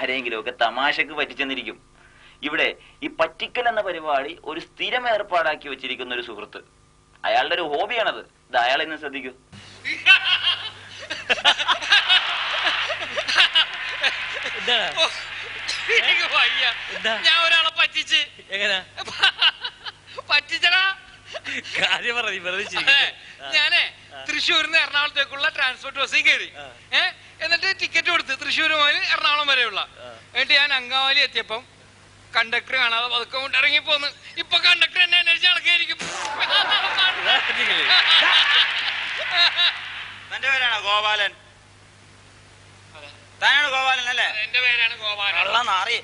ആരെങ്കിലുമൊക്കെ തമാശക്ക് പറ്റിച്ചെന്നിരിക്കും. ഇവിടെ ഈ പറ്റിക്കൽ എന്ന പരിപാടി ഒരു സ്ഥിരം ഏർപ്പാടാക്കി വെച്ചിരിക്കുന്ന ഒരു സുഹൃത്ത്. അയാളുടെ ഒരു ഹോബിയാണത്. ഇത് അയാൾ ഇന്ന് ശ്രദ്ധിക്കൂ? ഞാൻ ഒരാളെ പറ്റിച്ച്. എങ്ങനെ? പറ്റിച്ചടാ. കാര്യം പറഞ്ഞു. ഞാനേ തൃശ്ശൂരിന്ന് എറണാകുളത്തേക്കുള്ള ട്രാൻസ്പോർട്ട് ബസ്സിൽ കയറി. ആ. എന്നിട്ട് ടിക്കറ്റ് കൊടുത്ത് തൃശ്ശൂർ മുതൽ എറണാകുളം വരെയുള്ള. എന്നിട്ട് ഞാൻ അങ്കാവലി എത്തിയപ്പം കണ്ടക്ടർ കാണാതെ പതുക്കെ കൊണ്ട് ഇറങ്ങി പോന്ന് ഇപ്പൊ കണ്ടക്ടർ എന്നെ അന്വേഷിച്ച് നടക്കായിരിക്കും. തന്റെ പേരാണോ ഗോപാലൻ? താനാണ് ഗോപാലൻ അല്ലേ? എന്റെ പേരാണ് ഗോപാലൻ. മാറി നാറി.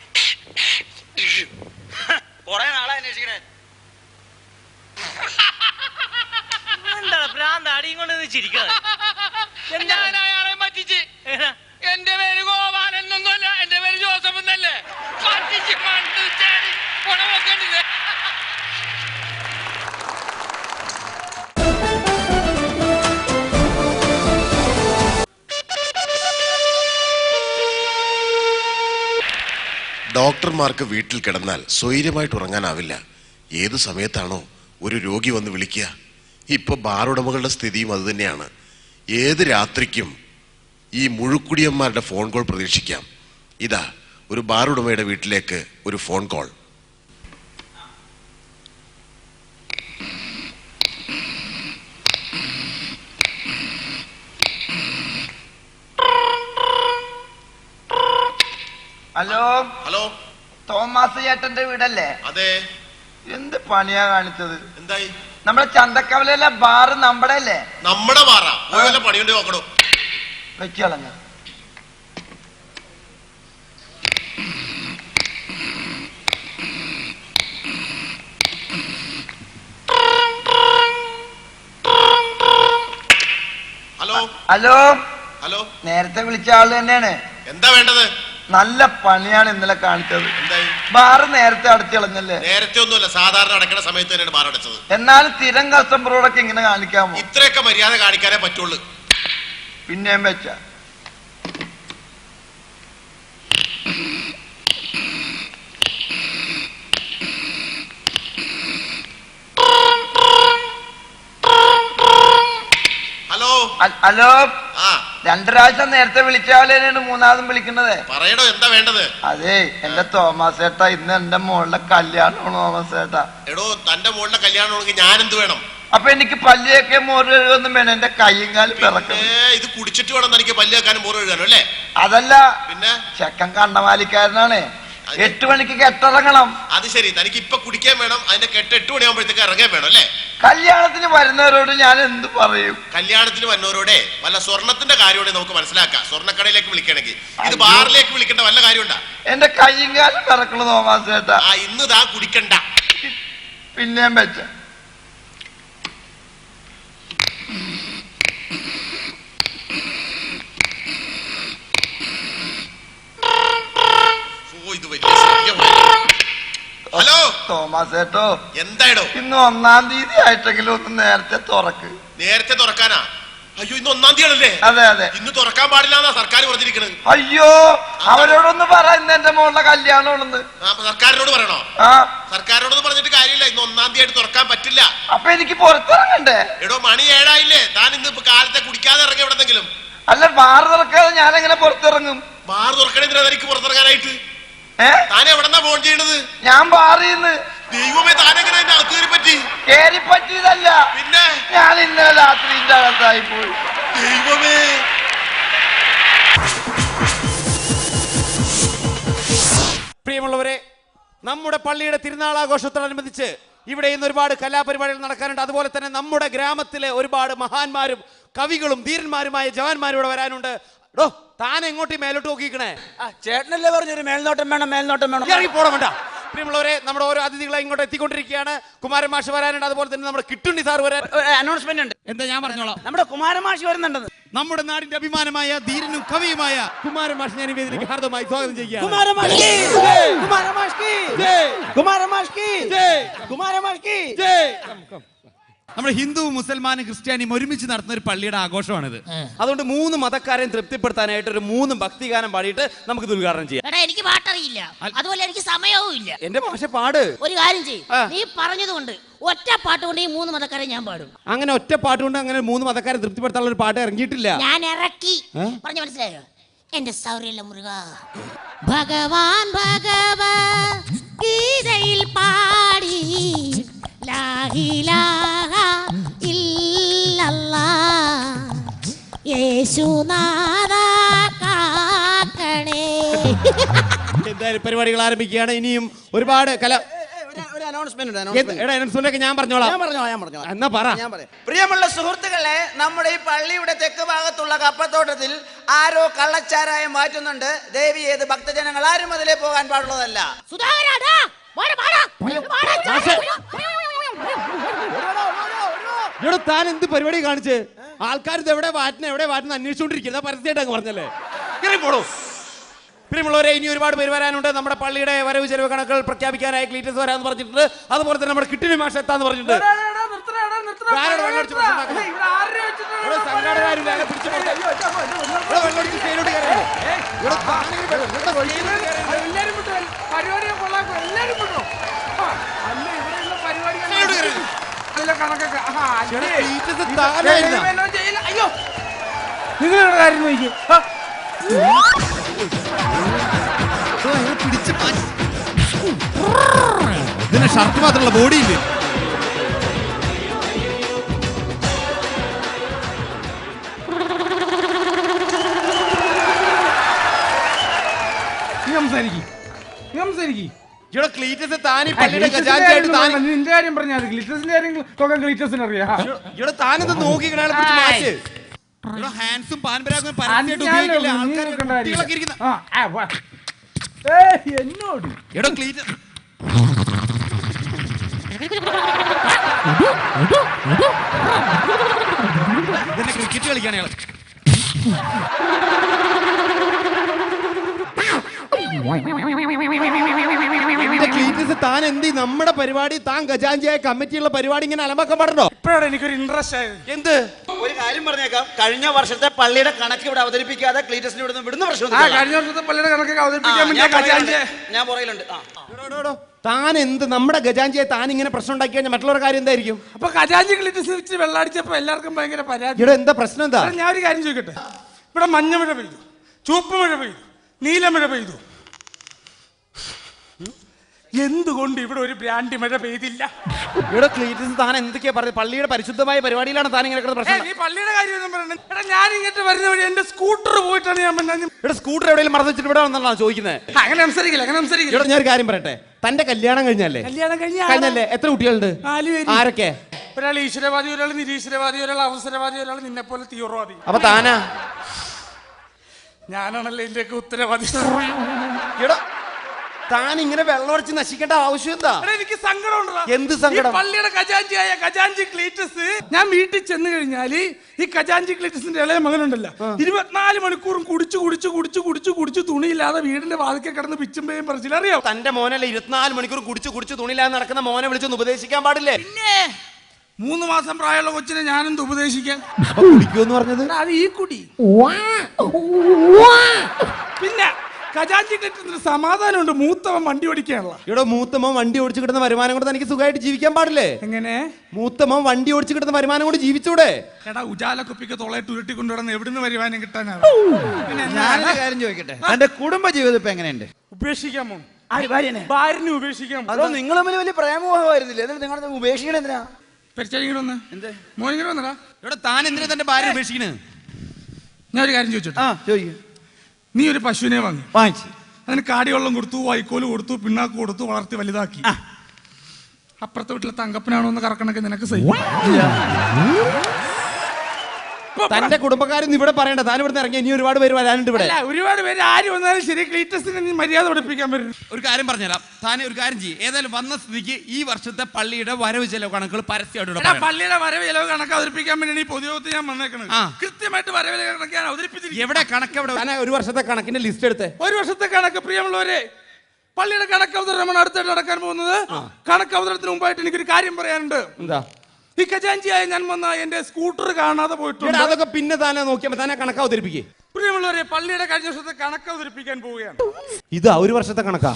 കൊറേ നാളെ അന്വേഷിക്കണേ. എന്താണ് ഭ്രാന്ത്? അടിയും കൊണ്ട് ചിരിക്കുന്നത് എന്താണ് ഞാൻ അയാളെ? എന്റെ പേര് ഗോപാലൻ എന്നൊന്നുമല്ല എന്റെ പേര് ജോസഫ് എന്നല്ലേ? ഡോക്ടർമാർക്ക് വീട്ടിൽ കിടന്നാൽ സ്വൈര്യമായിട്ട് ഉറങ്ങാനാവില്ല. ഏത് സമയത്താണോ ഒരു രോഗി വന്ന് വിളിക്കുക. ഇപ്പൊ ബാറുടമകളുടെ സ്ഥിതിയും അതുതന്നെയാണ് ഏത് രാത്രിക്കും ഈ മുഴുക്കുടിയന്മാരുടെ ഫോൺ കോൾ പ്രതീക്ഷിക്കാം. ഇതാ ഒരു ബാറുടമയുടെ വീട്ടിലേക്ക് ഒരു phone call hello? Hello? Thomas ചേട്ടന്റെ വീടല്ലേ? അതെ. എന്ത് പണിയാ കാണിച്ചത്? എന്തായി? നമ്മുടെ ചന്തക്കവലയിലെ ബാറ് നമ്മുടെ അല്ലേ? നമ്മുടെ ബാറാ. പണിയുണ്ട് നോക്കണോ? വെച്ച് ഹലോ. ഹലോ. ഹലോ. നേരത്തെ വിളിച്ച ആൾ തന്നെയാണ്. എന്താ വേണ്ടത്? നല്ല പണിയാണ് ഇന്നലെ കാണിച്ചത്. ബാറ് നേരത്തെ അടച്ചളഞ്ഞല്ലേ? നേരത്തെ ഒന്നുമല്ല സാധാരണ അടക്കണ സമയത്ത് തന്നെയാണ് ബാർ അടച്ചത് എന്നാലും സ്ഥിരം കസ്റ്റമറോടൊക്കെ ഇങ്ങനെ കാണിക്കാമോ? ഇത്രയൊക്കെ മര്യാദ കാണിക്കാനേ പറ്റുള്ളൂ. പിന്നെയും വെച്ച. ഹലോ. ഹലോ. രണ്ടു പ്രാവശ്യം നേരത്തെ വിളിച്ചാലേനാണ് മൂന്നാമതും വിളിക്കുന്നത്. പറയണോ എന്താ വേണ്ടത്? അതെ എന്റെ തോമസ് ഏട്ടാ ഇന്ന് എന്റെ മോളിലെ കല്യാണമാണ് തോമസ് ഏട്ടാ എടോ തന്റെ മോളിലെ കല്യാണമാണെങ്കിൽ ഞാൻ എന്ത് വേണം? അപ്പൊ എനിക്ക് പല്ലിയൊക്കെ മോറ് വേണം എന്റെ പിറക്കണം ഏ ഇത് കുടിച്ചിട്ട് വേണം എനിക്ക് പല്ലിയാക്കാനും വെക്കാനും മോറ് കഴുകാനും അല്ലേ? അതല്ല പിന്നെ? ചെക്കൻ കണ്ടമാലിക്കാരനാണ് എട്ട് മണിക്ക് കെട്ടിറങ്ങണം. അത് ശരി. തനിക്ക് ഇപ്പൊ കുടിക്കാൻ വേണം. അതിന്റെ കെട്ട് എട്ട് മണിയാകുമ്പോഴത്തേക്ക് ഇറങ്ങാൻ വേണം അല്ലേ? കല്യാണത്തിന് വരുന്നവരോട് ഞാൻ എന്ത് പറയും? കല്യാണത്തിന് വരുന്നവരോടെ വല്ല സ്വർണത്തിന്റെ കാര്യമാണ് നമുക്ക് മനസ്സിലാക്കാം. സ്വർണക്കടയിലേക്ക് വിളിക്കണമെങ്കിൽ. ഇത് ബാറിലേക്ക് വിളിക്കേണ്ട വല്ല കാര്യമുണ്ടാ? എന്റെ കയ്യും കാലം പിറക്കണു തോമാസ് ചേട്ടാ. ആ ഇന്ന് താ കുടിക്കണ്ട. പിന്നെയും വെച്ച ഓ ഇത് വലിയ ശല്യമായി. ഹലോ തോമാസ് ഏട്ടോ എന്തായിടോ ഇന്ന് ഒന്നാം തീയതി ആയിട്ടെങ്കിലും ഒന്ന് നേരത്തെ തുറക്ക്. നേരത്തെ തുറക്കാനാ? അയ്യോ ഇന്ന് ഒന്നാം തീയതി അല്ലേ അതെ അതെ. ഇന്ന് തുറക്കാൻ പാടില്ല സർക്കാർ പറഞ്ഞിരിക്കുന്നത് അയ്യോ അവരോടൊന്ന് പറ ഇന്ന് എന്റെ മോളുടെ കല്യാണമാണെന്ന്. സർക്കാരിനോട് പറയണോ? ആ. സർക്കാരിനോട് പറഞ്ഞിട്ട് കാര്യമില്ല. ഇന്ന് ഒന്നാം തീയതി ആയിട്ട് തുറക്കാൻ പറ്റില്ല. അപ്പൊ എനിക്ക് പുറത്തിറങ്ങണ്ടേ? എടോ മണി ഏഴായില്ലേ? താൻ ഇന്ന് കാലത്തെ കുടിക്കാതെ ഇറങ്ങി എവിടെന്നെങ്കിലും? അല്ല ബാർ തുറക്കാതെ ഞാൻ എങ്ങനെ പുറത്തിറങ്ങും ബാർ തുറക്കണെങ്കിൽ തനിക്ക് പുറത്തിറങ്ങാനായിട്ട്? താൻ എവിടെന്നാ ഫോൺ ചെയ്യണത്? ഞാൻ ബാറിന്ന് ദൈവമേ താനെങ്ങനെ അതിന്റെ അകത്ത് കയറി പറ്റി? കേറി പറ്റിയതല്ല പിന്നെ? ഞാൻ ഇന്നലെ രാത്രി ഇതിന്റെ അകത്തായി പോയി. ദൈവമേ. പ്രിയമുള്ളവരെ നമ്മുടെ പള്ളിയുടെ തിരുനാളാഘോഷത്തോടനുബന്ധിച്ച് ഇവിടെ ഇന്ന് ഒരുപാട് കലാപരിപാടികൾ നടക്കാനുണ്ട്. അതുപോലെ തന്നെ നമ്മുടെ ഗ്രാമത്തിലെ ഒരുപാട് മഹാന്മാരും കവികളും ധീരന്മാരുമായ ജവാന്മാരും ഇവിടെ വരാനുണ്ട്. ഡോ താൻ എങ്ങോട്ട് മേലോട്ട് നോക്കിക്കണേ ചേട്ടനല്ലേ പറഞ്ഞൊരു മേൽനോട്ടം വേണം മേൽനോട്ടം വേണം. ഇറങ്ങി പോണം വേണ്ട പ്രിയമുള്ളവരെ നമ്മുടെ ഓരോ അതിഥികളെ ഇങ്ങോട്ട് എത്തിക്കൊണ്ടിരിക്കുകയാണ്. കുമാരൻ മാഷ് വരാനുണ്ട്. അതുപോലെ തന്നെ നമ്മുടെ കിട്ടുണ്ടി സാർ വരാൻ അനൗൺസ്മെന്റ് ഉണ്ട്. എന്താ ഞാൻ പറഞ്ഞോളാം. നമ്മുടെ കുമാരമാഷി വരുന്നുണ്ടെന്ന്. നമ്മുടെ നാടിന്റെ അഭിമാനമായ ധീരനും കവിയുമായ കുമാരൻ മാഷ് ഞാൻ വേദിയിലേക്ക് ഹാർദമായി സ്വാഗതം ചെയ്യുകയാണ്. കുമാരമാഷ്കി ജയ്! കുമാരമാഷ്കി! കുമാരമാഷ്കി! കുമാരമാഷ്കി ജയ്! നമ്മുടെ ഹിന്ദു മുസൽമാനും ക്രിസ്ത്യാനിയും ഒരുമിച്ച് നടത്തുന്ന ഒരു പള്ളിയുടെ ആഘോഷമാണിത്. അതുകൊണ്ട് മൂന്ന് മതക്കാരെയും തൃപ്തിപ്പെടുത്താനായിട്ട് ഒരു മൂന്ന് ഭക്തിഗാനം പാടിയിട്ട് നമുക്ക് ഇത് ഉദ്ഘാടനം ചെയ്യാം. എടാ എനിക്ക് പാട്ടറിയില്ല. അതുപോലെ എനിക്ക് സമയവും ഇല്ല. എന്റെ ഭാഷ പാട്. ഒരു കാര്യം ചെയ്യും. നീ പറഞ്ഞതുകൊണ്ട് ഒറ്റ പാട്ട് കൊണ്ട് ഈ മൂന്ന് മതക്കാരെ ഞാൻ പാടും. അങ്ങനെ ഒറ്റ പാട്ട് കൊണ്ട് അങ്ങനെ മൂന്ന് മതക്കാരെ തൃപ്തിപ്പെടുത്താനുള്ള ഒരു പാട്ട് ഇറങ്ങിയിട്ടില്ല. ഞാൻ ഇറക്കി. പറഞ്ഞു മനസ്സിലായോ? എന്റെ സൗരല്ല മുരുക. ഭഗവാൻ ഭഗവാൻ ഗീതയിൽ പാടി. യേശുനാഥ കാക്കണേ. എന്തായാലും പരിപാടികൾ ആരംഭിക്കുകയാണ്. ഇനിയും ഒരുപാട് കല ഒരു അനൗൺസ്മെന്റ് ഉണ്ട് എടാ announcement ഒക്കെ ഞാൻ പറഞ്ഞോളാം. ഞാൻ പറഞ്ഞോ ഞാൻ പറഞ്ഞോ എന്നാ പറ. ഞാൻ പറയാം. പ്രിയമുള്ള സുഹൃത്തുക്കളെ നമ്മുടെ ഈ പള്ളിയുടെ തെക്ക് ഭാഗത്തുള്ള കപ്പത്തോട്ടത്തിൽ ആരോ കള്ളച്ചാരായം മാറ്റുന്നുണ്ട്. ദേവി ഏത് ഭക്തജനങ്ങൾ? ആരും അതിലേ പോകാൻ പാടുള്ളതല്ല. ഇവിടെ താൻ എന്ത് പരിപാടി കാണിച്ച്? ആൾക്കാർ ഇത് എവിടെ വാറ്റിനെ എവിടെ വാറ്റിന് അന്വേഷിച്ചുകൊണ്ടിരിക്കുന്നത് പരസ്യമായിട്ട് അങ്ങ് പറഞ്ഞല്ലേ? കയറി പോടോ പ്രിയമുള്ളവരെ ഇനി ഒരുപാട് പേര് വരാനുണ്ട്. നമ്മുടെ പള്ളിയുടെ വരവ് ചെലവ് കണക്കുകൾ പ്രഖ്യാപിക്കാനായി ക്ലീറ്റസ് വരാന്ന് പറഞ്ഞിട്ടുണ്ട്. അതുപോലെ തന്നെ നമ്മുടെ കിട്ടിന് മാഷ എത്താന്ന് പറഞ്ഞിട്ടുണ്ട് വെള്ളമടിച്ച് പ്രശ്നം ഉണ്ടാക്കുന്നത്? ഇവിടെ സംഘാടകരാരും അയാളെ പിടിച്ച് കൊണ്ട് ഇവിടെ വെള്ളമടിച്ച് സ്റ്റേജിലോട്ട് കയറരുത്. ഇവിടെ താനെങ്കിലും വെള്ളം- ഇവിടെ സ്റ്റേജിലോട്ട് കയറരുത്. സ്റ്റേജിലോട്ട് കയറരുത്. ചേട്ടാ, ക്ലീറ്റസ് താഴെ അയ്യോ. നിങ്ങളുടെ കാര്യം നോക്കി പിടിച്ച്. ഇതിന് ഷർട്ട് മാത്രമുള്ള ബോഡി ഇല്ലേ? സംസാരിക്കും. സംസാരിക്കും. ഇവിടെ ക്ലീറ്റസ് താനി പള്ളിയുടെ ഖജാൻജിയായിട്ട് താനി നിന്റെ കാര്യം പറഞ്ഞാൽ ഗ്ലിറ്റസിന്റെ കാര്യം നോക്കാൻ ഗ്ലിറ്റസിന് അറിയാം ഇവിടെ താനിത് നോക്കി അയാളെ പിടിച്ച് മാറ്റ്? ഇവിടെ ഹാൻസും പാൻപരാഗും പരസ്യമായിട്ട് ഉപയോഗിക്കില്ല? ആൾക്കാരൊക്കെ ഇരിക്കുന്ന ആ, ആ, വാ. ഏയ്, എന്നോട്? ഇവിടെ ക്ലീറ്റസ് ഇതന്നെ ക്രിക്കറ്റ് കളിക്കാണ് അയാൾ എന്റെ ക്ലീറ്റസ് താൻ എന്ത് നമ്മുടെ പരിപാടി താൻ ഖജാഞ്ചിയായ കമ്മിറ്റിയുള്ള പരിപാടി ഇങ്ങനെ അലമ്പാക്കാൻ പറഞ്ഞോ ഇപ്പോഴാണ് എനിക്കൊരു ഇൻട്രസ്റ്റ് ആയത്. എന്ത്? ഒരു കാര്യം പറഞ്ഞേക്കാം. കഴിഞ്ഞ വർഷത്തെ പള്ളിയുടെ കണക്ക് ഇവിടെ അവതരിപ്പിക്കാതെ ക്ലീറ്റസിന് ഇവിടെ വിടുന്ന പ്രശ്നം ആ കഴിഞ്ഞ വർഷത്തെ പള്ളിയുടെ കണക്കൊക്കെ അവതരിപ്പിക്കാൻ വേണ്ടി ഞാൻ പുറകിലുണ്ട്. ആ. എടോ, എടോ, എടോ. താൻ എന്ത്? നമ്മുടെ ഖജാഞ്ചിയെ താൻ ഇങ്ങനെ പ്രശ്നം ഉണ്ടാക്കി കഴിഞ്ഞാൽ മറ്റുള്ളവരുടെ കാര്യം എന്തായിരിക്കും? അപ്പൊ ഖജാഞ്ചി ക്ലിറ്റിസ് വെച്ച് വെള്ളടിച്ചപ്പോ എല്ലാവർക്കും ഭയങ്കര പരാതി. ഇവിടെ എന്താ പ്രശ്നം എന്താ? ഞാൻ ഒരു കാര്യം ചോദിക്കട്ടെ? ഇവിടെ മഞ്ഞ മഴ പെയ്തു. ചുവപ്പ് മഴ പെയ്തു. നീല മഴ പെയ്തു. എന്തുകൊണ്ട് ഇവിടെ ഒരു ബ്രാൻഡ് മഴ പെയ്തില്ല? ഇവിടെ ക്ലീറ്റസ് താൻ എന്തൊക്കെയാ പറയുന്നത് പള്ളിയുടെ പരിശുദ്ധമായ പരിപാടിയിലാണ് താൻ ഇങ്ങനെ പ്രശ്നം നീ പള്ളിയുടെ കാര്യമൊന്നും പറയണ്ട. എടാ ഞാൻ ഇങ്ങോട്ട് വരുന്ന വഴി എന്റെ സ്കൂട്ടർ പോയിട്ടാണ് ഞാൻ വന്നത്. ഇവിടെ സ്കൂട്ടർ എവിടെയെങ്കിലും മറന്നു വെച്ചിട്ട് ഇവിടെ വന്നാണ് ചോദിക്കുന്നത്? അങ്ങനെ സംസാരിക്കില്ല അങ്ങനെ സംസാരിക്കില്ല. ഇവിടെ ഞാൻ ഒരു കാര്യം പറയട്ടെ? തന്റെ കല്യാണം കഴിഞ്ഞല്ലേ? കല്യാണം കഴിഞ്ഞ കഴിഞ്ഞല്ലേ? എത്ര കുട്ടികളുണ്ട്? നാല് പേര്. ആരൊക്കെ? ഒരാൾ ഈശ്വരവാദി ഒരാൾ നിരീശ്വരവാദി ഒരാൾ അവസരവാദി ഒരാൾ നിന്നെ പോലെ തീവ്രവാദി അപ്പൊ താനാ? ഞാനാണല്ലോ ഇതിന്റെയൊക്കെ ഉത്തരവാദി. ഇവിടെ താൻ ഇങ്ങനെ വെള്ളമടിച്ച് നശിക്കേണ്ട ആവശ്യം എന്താ എടാ, എനിക്ക് സങ്കടം എന്ത് സങ്കടം? പള്ളിയുടെ ഖജാഞ്ചിയായ ഖജാഞ്ചി ക്ലീറ്റസ് ഞാൻ വീട്ടിൽ ചെന്ന് കഴിഞ്ഞാൽ ഈ ഖജാഞ്ചി ക്ലീറ്റസിന്റെ ഇളയ മകനുണ്ടല്ലോ. ഇരുപത്തിനാല് മണിക്കൂറും കുടിച്ചു കുടിച്ചു കുടിച്ചു കുടിച്ചു കുടിച്ചു തുണിയില്ലാതെ വീടിന്റെ വാതിക്കെ കിടന്ന് പിച്ചുമ്പേയും പറിച്ചില്ല. അറിയാം? തന്റെ മോനല്ലേ ഇരുപത്തിനാല് മണിക്കൂർ കുടിച്ച് കുടിച്ച് തുണിയില്ലാതെ നടക്കുന്ന മോനെ വിളിച്ചൊന്ന് ഉപദേശിക്കാൻ പാടില്ലേ? മൂന്ന് മാസം പ്രായമുള്ള കൊച്ചിനെ ഞാനെന്ത് ഉപദേശിക്കാൻ കുടിക്കുമെന്ന് പറഞ്ഞത്? എടാ, അത് ഈ കുടി. പിന്നെ ഖജാൻജി കിട്ടുന്ന സമാധാനമുണ്ട്. മൂത്തവൻ വണ്ടി ഓടിക്കാനുള്ള. ഇവിടെ മൂത്തമ്മ വണ്ടി ഓടിച്ചു കിട്ടുന്ന വരുമാനം കൊണ്ട് തനിക്ക് സുഖമായിട്ട് ജീവിക്കാൻ പാടില്ലേ? എങ്ങനെ? മൂത്തമ്മ വണ്ടി ഓടിച്ചു കിട്ടുന്ന വരുമാനം കൊണ്ട് ജീവിച്ചൂടെ? എടാ ഉജാല കുപ്പിക്ക് തൊളയിട്ട് ഉരുട്ടി കൊണ്ടുവന്ന് എവിടുന്ന് വരുമാനം കിട്ടാനാണ്? ഞാനൊരു കാര്യം ചോദിക്കട്ടെ? എന്റെ കുടുംബ ജീവിതം ഇപ്പൊ എങ്ങനെയുണ്ട്? ഉപേക്ഷിക്കാമോ ഭാര്യനെ. ഭാര്യനെ ഉപേക്ഷിക്കാമോ അതോ നിങ്ങൾ തമ്മിൽ വലിയ പ്രേമോഹമായിരുന്നില്ല എന്നിട്ട് നിങ്ങൾ ഉപേക്ഷിക്കണ എന്തിനാ? എന്ത്? മോനിങ്ങനെ വന്നടാ. ഇവിടെ താൻ എന്തിനാ തന്റെ ഭാര്യ ഉപേക്ഷിക്കണേ? ഞാൻ ഒരു കാര്യം ചോദിച്ചോട്ടെ? ആ ചോദിക്കും. നീ ഒരു പശുവിനെ വാങ്ങി. വാങ്ങിച്ചു. അതിന് കാടിവെള്ളം കൊടുത്തു വൈക്കോൽ കൊടുത്തു പിണ്ണാക്ക് കൊടുത്തു വളർത്തി വലുതാക്കി. അപ്പുറത്തെ വീട്ടിലെ തങ്കപ്പനാണോ എന്ന് കറക്കണൊക്കെ നിനക്ക് സഹിക്കും. തന്റെ കുടുംബക്കാരും ഇവിടെ പറയണ്ട. താൻ ഇവിടുന്ന് ഇറങ്ങി. ഇനി ഒരുപാട് പേര് വരാനുണ്ട് ഇവിടെ. അല്ല ഒരുപാട് പേര് ആര് വന്നാലും ശരി ക്ലീറ്റസിന് നീ മര്യാദ പഠിപ്പിക്കാൻ പറ്റും ഒരു കാര്യം പറഞ്ഞുതരാം. താൻ ഒരു കാര്യം ചെയ്യും. ഏതായാലും വന്ന സ്ഥിതിക്ക് ഈ വർഷത്തെ പള്ളിയുടെ വരവ് ചെലവ് കണക്കുകൾ പരസ്യമായിട്ട് ഇവിടെ പള്ളിയുടെ വരവ് ചെലവ് കണക്ക് അവതരിപ്പിക്കാൻ വേണ്ടി ഈ പൊതുയോഗത്തിൽ ഞാൻ വന്നേക്കണം കൃത്യമായിട്ട് വരവ് കണക്ക് ഞാൻ അവതരിപ്പിച്ചിരിക്കും എവിടെ കണക്ക് എവിടെ? ഒരു വർഷത്തെ കണക്കിന്റെ ലിസ്റ്റ് എടുത്തേ. ഒരു വർഷത്തെ കണക്ക് പ്രിയമുള്ളവരെ പള്ളിയുടെ കണക്ക് അവതരണമാണ് അടുത്തായിട്ട് നടക്കാൻ പോകുന്നത്. കണക്ക് അവതരണത്തിന് മുമ്പായിട്ട് എനിക്കൊരു കാര്യം പറയാനുണ്ട്. എന്താ? ഈ ഖജാഞ്ചിയായ ഞാൻ വന്ന എന്റെ സ്കൂട്ടർ കാണാതെ പോയിട്ടുണ്ട്. അതൊക്കെ പിന്നെ താനെ നോക്കിയപ്പോ തന്നെ കണക്ക് അവതരിപ്പിക്കേ. പ്രിയമുള്ളവരെ പള്ളിയുടെ കഴിഞ്ഞ വർഷത്തെ കണക്ക് അവതരിപ്പിക്കാൻ പോവുകയാണ്. ഇതാ ഒരു വർഷത്തെ കണക്കാ.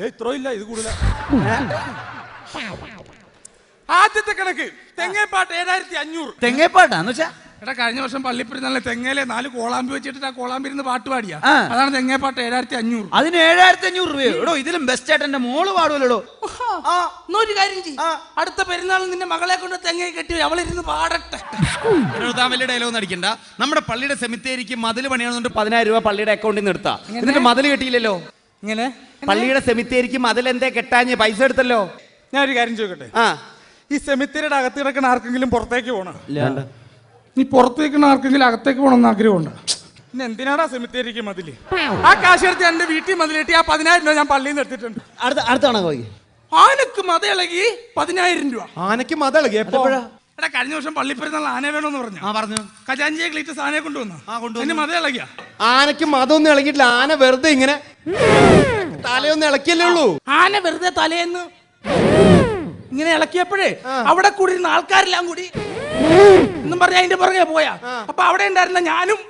ഏ ഇത്രോ ഇല്ല ഇത് കൂടുതല. ആദ്യത്തെ കണക്ക് തെങ്ങേപ്പാട്ട് ഏഴായിരത്തി അഞ്ഞൂറ്. തെങ്ങേപ്പാട്ടാന്ന് വെച്ചാ? എടാ കഴിഞ്ഞ വർഷം പള്ളിപ്പെരുന്നാളിലെ തെങ്ങയിലെ നാല് കോളാമ്പി വെച്ചിട്ട് ആ കോളാമ്പി ഇരുന്ന് പാട്ട് പാടിയാ. അതാണ് തെങ്ങേപ്പാട്ട് ഏഴായിരത്തി അഞ്ഞൂറ് അതിന് ഏഴായിരത്തി അഞ്ഞൂറ് രൂപയോ എടോ ഇതിലും ബെസ്റ്റ് ആയിട്ട് എന്റെ മോൾ പാടുമല്ലോ ഒരു കാര്യം ചെയ്യ്. അടുത്ത പെരുന്നാൾ നിന്റെ മകളെ കൊണ്ട് തെങ്ങയെ കെട്ടി അവളിരുന്ന് പാടട്ടെ. വലിയ ഡയലോഗ് അടിക്കണ്ട. നമ്മുടെ പള്ളിയുടെ സെമിത്തേരിക്ക് മതിൽ പണിയാണെന്നുണ്ട് പതിനായിരം രൂപ പള്ളിയുടെ അക്കൗണ്ടിൽ നിന്ന് എടുത്താ എന്നിട്ട് മതിൽ കെട്ടിയില്ലല്ലോ? ഇങ്ങനെ പള്ളിയുടെ സെമിത്തേരിക്ക് മതിൽ എന്തേ കെട്ടാഞ്ഞ് പൈസ എടുത്തല്ലോ? ഞാൻ ഒരു കാര്യം ചോദിക്കട്ടെ? ആ. ഈ സെമിത്തേരിയുടെ അകത്ത് കിടക്കുന്ന ആർക്കെങ്കിലും പുറത്തേക്ക് പോകണം നീ പുറത്തേക്ക് ആർക്കെങ്കിലും അകത്തേക്ക് പോകണമെന്ന് ആഗ്രഹമുണ്ട്? പിന്നെ എന്തിനാടാ സെമിത്തേരിക്ക് മതിൽ? ആ കാശെടുത്ത് എന്റെ വീട്ടിൽ മതിലിട്ടി ആ പതിനായിരം രൂപ ഞാൻ പള്ളിയിൽ നിന്ന് എടുത്തിട്ടുണ്ട്. അടുത്ത അടുത്താണോ പോയി ആനക്ക് മത ഇളകി പതിനായിരം രൂപ. ആനക്ക് മത ഇളകി എപ്പോഴാ എടാ കഴിഞ്ഞ വർഷം പള്ളിപ്പെരുന്നാൾ ആന വേണമെന്ന് പറഞ്ഞു? ആ പറഞ്ഞു. ഖജാഞ്ചിയെ ക്ലീറ്റസ് ആനയെ കൊണ്ടുവന്നു? ആ, കൊണ്ടുവന്നു. മത ഇളകിയ? ആനക്ക് മതമൊന്നും ഇളകിയിട്ടില്ല. ആന വെറുതെ ഇങ്ങനെ തലയൊന്നും ഇളക്കിയല്ലേ ഉള്ളൂ. ആന വെറുതെ തലേന്ന് ഇങ്ങനെ ഇളക്കിയപ്പോഴേ അവിടെ കൂടി ഇരുന്ന ആൾക്കാരെല്ലാം കൂടി എന്നും പറഞ്ഞ അതിന്റെ പുറകെ പോയാ. അപ്പൊ അവിടെ ഉണ്ടായിരുന്ന ഞാനും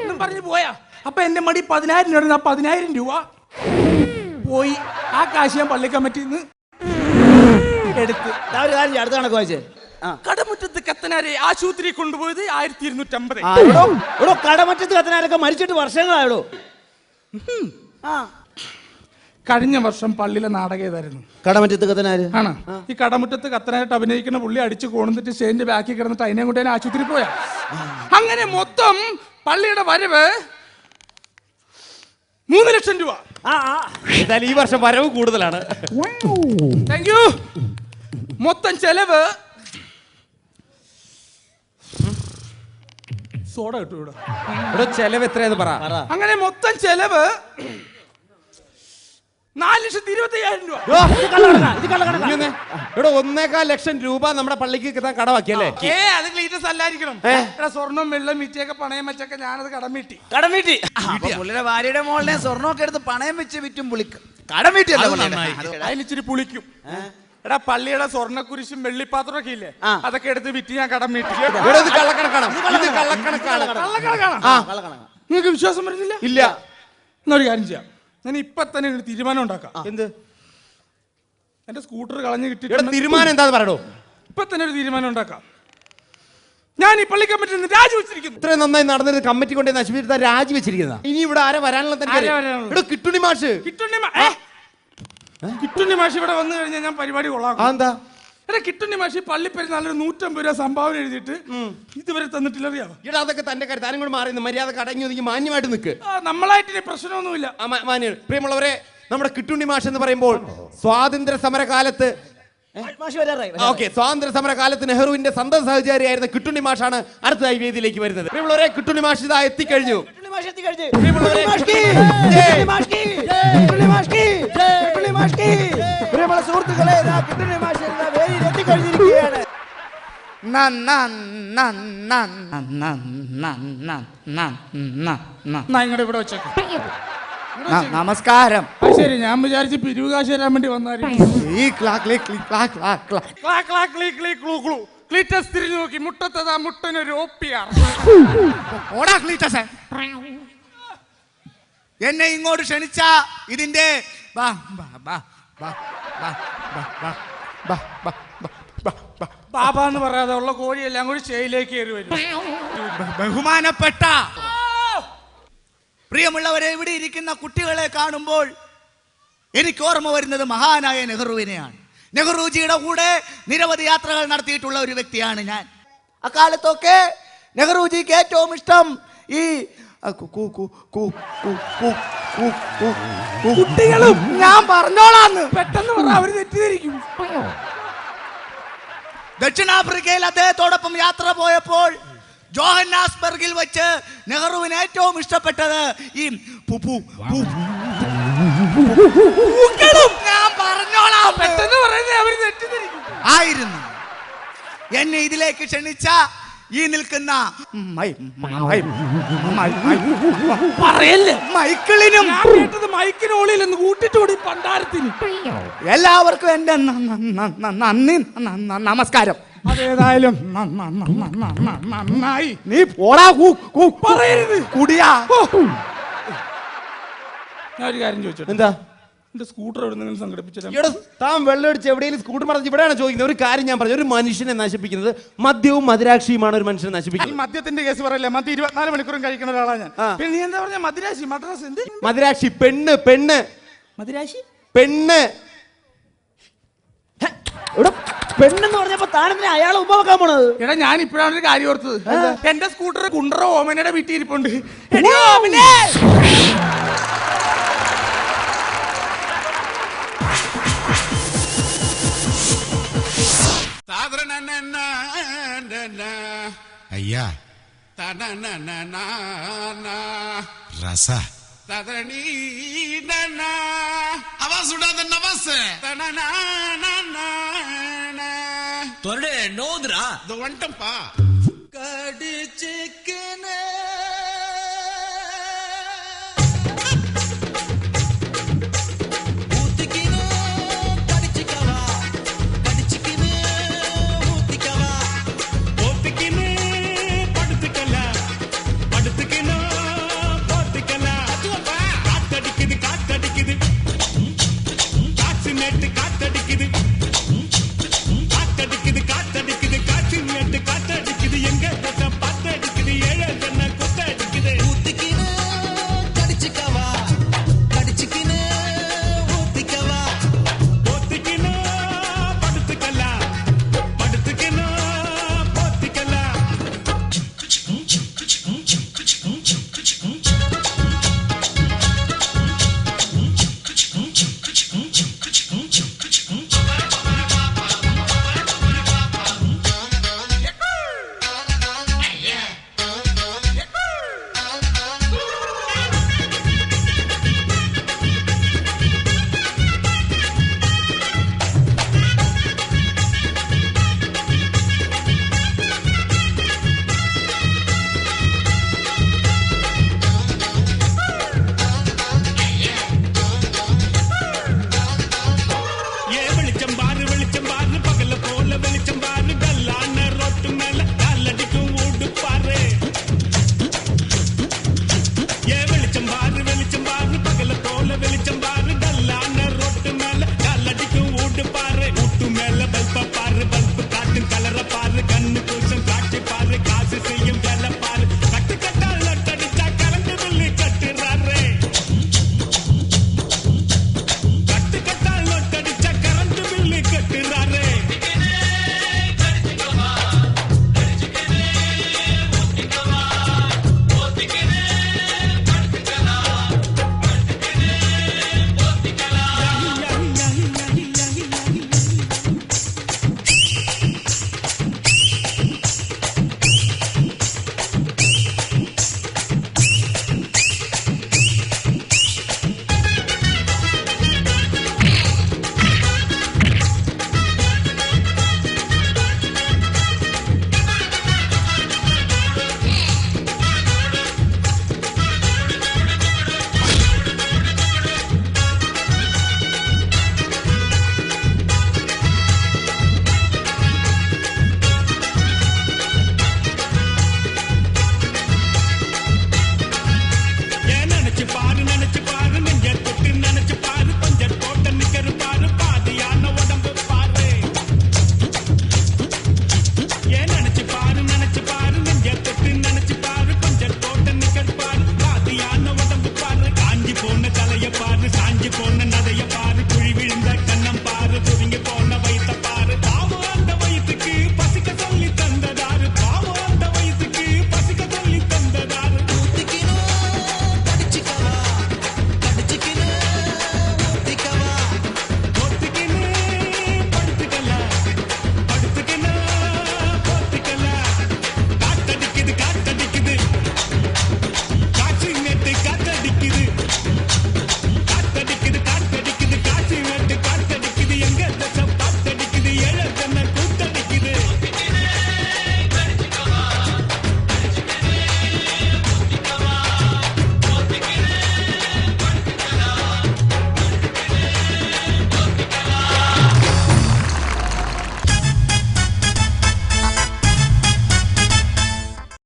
എന്നും പറഞ്ഞു പോയാ. അപ്പൊ എന്റെ മടി പതിനായിരം രൂപ. പതിനായിരം രൂപ പോയി ആ കാശ് ഞാൻ പള്ളി കമ്മിറ്റിയിൽ നിന്ന് എടുത്ത് ഒരു കാര്യം ചെയ്യാം, അടുത്ത കണക്ക് വായിച്ചേ. ആ. കടമുറ്റത്ത് കത്തനാരെ ആശുപത്രി കൊണ്ടുപോയത് ആയിരത്തി ഇരുന്നൂറ്റമ്പത് ആ, എടോ എടോ കടമറ്റത്ത് കത്തനാരൊക്കെ മരിച്ചിട്ട് വർഷങ്ങളായോ? ആ. കഴിഞ്ഞ വർഷം പള്ളിയിലെ നാടകം ഏതായിരുന്നു കടമറ്റത്ത് കത്തനാര് ആണ് ഈ കടമുറ്റത്ത് കത്തനായിട്ട് അഭിനയിക്കുന്ന പുള്ളി അടിച്ച് കൊണ്ടിട്ട് സ്റ്റേജിന്റെ ബാക്കി കിടന്നിട്ട് അതിനെ കൊണ്ട് ഞാൻ ആശുപത്രി പോയാ. അങ്ങനെ മൊത്തം പള്ളിയുടെ വരവ് മൂന്ന് ലക്ഷം രൂപ. എന്തായാലും ഈ വർഷം വരവ് കൂടുതലാണ്. താങ്ക് യു മൊത്തം ചെലവ് സോഡ കിട്ടു ഇവിടെ ഇവിടെ ചെലവ് എത്രയെന്ന് പറ. അങ്ങനെ മൊത്തം ചെലവ് നാല് ലക്ഷത്തി ഇരുപത്തി അയ്യായിരം രൂപ ഓ, ഇനി ഒന്ന്. ഇവിടെ ഒന്നേകാൽ ലക്ഷം രൂപ നമ്മുടെ പള്ളിക്ക് കിട്ടാൻ കടമാക്കിയല്ലേ ഏ അത് ക്ലീറ്റസ് അല്ലായിരിക്കണം എടാ സ്വർണം വെള്ളം മിറ്റിയൊക്കെ പണയം വെച്ചൊക്കെ ഞാനത് കടം വീട്ടി. കടം വീട്ടി. പുള്ളിയുടെ ഭാര്യയുടെ മോളിനെ സ്വർണമൊക്കെ എടുത്ത് പണയം വെച്ച് വിറ്റും പുളിക്ക് കടം വീട്ടിയല്ല പുള്ളിയുടെ. അതിലിച്ചിരി പുളിക്കും. എടാ പള്ളിയുടെ സ്വർണക്കുരിശും വെള്ളിപ്പാത്രം ഒക്കെ ഇല്ലേ അതൊക്കെ എടുത്ത് വിറ്റ് ഞാൻ കടം വീട്ടി? നിങ്ങൾക്ക് വിശ്വാസം വരുന്നില്ല? ഇല്ല. എന്നൊരു കാര്യം ചെയ്യാം. ഞാൻ ഇപ്പൊ തന്നെ ഒരു തീരുമാനം ഉണ്ടാക്കാം. എന്ത്? എന്റെ സ്കൂട്ടർ കളഞ്ഞു കിട്ടിയിട്ട് തീരുമാനം എന്താന്ന് പറയണോ ഇപ്പൊ തന്നെ ഒരു തീരുമാനം ഉണ്ടാക്കാം. ഞാൻ ഈ പള്ളി കമ്മിറ്റിയിൽ നിന്ന് രാജിവെച്ചിരിക്കുന്നു ഇത്രയും നന്നായി നടന്നത് കമ്മിറ്റി കൊണ്ട് നശിപ്പിച്ചിട്ട് രാജിവെച്ചിരിക്കുന്ന ഇനി ഇവിടെ ആരെ വരാനുള്ള ആരാ വരാനുള്ളത്? ഇവിടെ കിട്ടുണി മാഷ്. കിട്ടുണ്ണി? കിട്ടുണ്ണി മാഷി ഇവിടെ വന്നു കഴിഞ്ഞാൽ ഞാൻ പരിപാടി കൊള്ളാം. അതെന്താ? എടാ കിട്ടുണ്ണി മാഷി പള്ളി പെരുന്നാളിന് നൂറ്റമ്പത് രൂപ സംഭാവന എഴുതിയിട്ട് ഇതുവരെ തന്നിട്ടില്ല അറിയാമോ ഇടാ അതൊക്കെ തന്റെ കാര്യം. താനും കൂടെ മാറി നിന്ന് മര്യാദ കടങ്ങി ഒതുങ്ങി മാന്യമായിട്ട് നിൽക്ക് നമ്മളായിട്ട് പ്രശ്നമൊന്നുമില്ല. പ്രിയമുള്ളവരെ നമ്മുടെ കിട്ടുണ്ണി മാഷ് എന്ന് പറയുമ്പോൾ സ്വാതന്ത്ര്യ സമര കാലത്ത് മാഷി വരാറായി ഓക്കെ സ്വാതന്ത്ര്യ സമര കാലത്ത് നെഹ്റുവിന്റെ സന്തത സഹചാരിയായിരുന്ന കിട്ടുണ്ണി മാഷാണ് അടുത്തതായി വേദിയിലേക്ക് വരുന്നത്. പ്രിയമുള്ളവരെ കിട്ടുണ്ണി മാഷ് ഇതാ എത്തിക്കഴിഞ്ഞു. കിട്ടുണ്ണി മാഷി എത്തിക്കഴിഞ്ഞ്. പ്രിയമുള്ളവരെ, നമ്മളെ സുഹൃത്തുക്കളെ ഇങ്ങോട്ട് ഇവിടെ വെച്ചേക്ക് നമസ്കാരം ശരി ഞാൻ വിചാരിച്ച് പിരിവ് കാശ് തരാൻ വേണ്ടി വന്നാലും നോക്കി മുട്ടത്തതാ മുട്ടനൊരു എന്നെ ഇങ്ങോട്ട് ക്ഷണിച്ച ഇതിന്റെ ബാബ എന്ന് പറയാതെ ഉള്ള കോഴിയെല്ലാം കൂടി ചെയിലേക്ക് ബഹുമാനപ്പെട്ട പ്രിയമുള്ളവരെ ഇവിടെ ഇരിക്കുന്ന കുട്ടികളെ കാണുമ്പോൾ എനിക്ക് ഓർമ്മ വരുന്നത് മഹാനായ നെഹ്റുവിനെയാണ്. നെഹ്റുജിയുടെ കൂടെ നിരവധി യാത്രകൾ നടത്തിയിട്ടുള്ള ഒരു വ്യക്തിയാണ് ഞാൻ. അക്കാലത്തൊക്കെ നെഹ്റുജിക്ക് ഏറ്റവും ഇഷ്ടം ഈ കുട്ടികളും ഞാൻ പറഞ്ഞോളാന്ന്. പെട്ടെന്ന് പറ അവർ തെറ്റിദ്ധരിക്കും. ദക്ഷിണാഫ്രിക്കയിൽ അദ്ദേഹത്തോടൊപ്പം യാത്ര പോയപ്പോൾ ജോഹന്നാസ്ബർഗിൽ വെച്ച് നെഹ്റുവിന് ഏറ്റവും ഇഷ്ടപ്പെട്ടത് ഈ പുപ്പു ഞാൻ പറഞ്ഞോളാം പെട്ടെന്ന് പറയുന്നത് അവർ തെറ്റിദ്ധരിക്കും. ആയിരുന്നു. എന്നെ ഇതിലേക്ക് ക്ഷണിച്ച ഈ നിൽക്കുന്ന മൈ- മൈ- മൈ- പറയല്ലേ മൈക്കിളിനും കേട്ടത് കൂട്ടിട്ടൂടി പണ്ടാരത്തിന് എല്ലാവർക്കും എന്റെ നന്ദി നമസ്കാരം അതേതായാലും നന്നായി നീ പോടാ പറയരുത് കുടിയാ ഞാൻ ഒരു കാര്യം ചോദിച്ചു എന്താ എന്റെ സ്കൂട്ടർ എവിടെ നിങ്ങൾ സംഘടിപ്പിച്ചു ഇവിടെ താൻ വെള്ളമടിച്ച് എവിടെയെങ്കിലും സ്കൂട്ടർ മറിച്ച് ഇവിടെയാണ് ചോദിക്കുന്നത്. ഒരു കാര്യം ഞാൻ പറഞ്ഞു. ഒരു മനുഷ്യനെ നശിപ്പിക്കുന്നത് മദ്യവും മദിരാക്ഷിയുമാണ് ഒരു മനുഷ്യനെ നശിപ്പിക്കുന്നത്. മദ്യത്തിന്റെ കേസ് പറയല്ലേ? മദ്യം ഇരുപത്തിനാല് മണിക്കൂറും കഴിക്കുന്ന ഒരാളാണ് ഞാൻ. പിന്നെ നീ എന്താ പറഞ്ഞ? മദ്രാശി മദ്രാസ് എന്ത്? മദിരാക്ഷി പെണ്ണ് പെണ്ണ്. മദ്രാശി? പെണ്ണ്. ഇവിടെ പെണ്ണെന്ന് പറഞ്ഞപ്പോ താനെന്തിനാ അയാളെ ഉമ്മ വെക്കാൻ പോണത്? എടാ ഞാൻ ഇപ്പോഴാണ് ഒരു കാര്യം ഓർത്തത്. എന്റെ സ്കൂട്ടർ കുണ്ടറ ഓമനയുടെ വീട്ടിൽ ഇരിപ്പുണ്ട്. ஐயா. ரச. ததனி அவன் சுடாத நவாச. தொரடு நோதுரா இது வந்துட்டம்பா கடிச்சு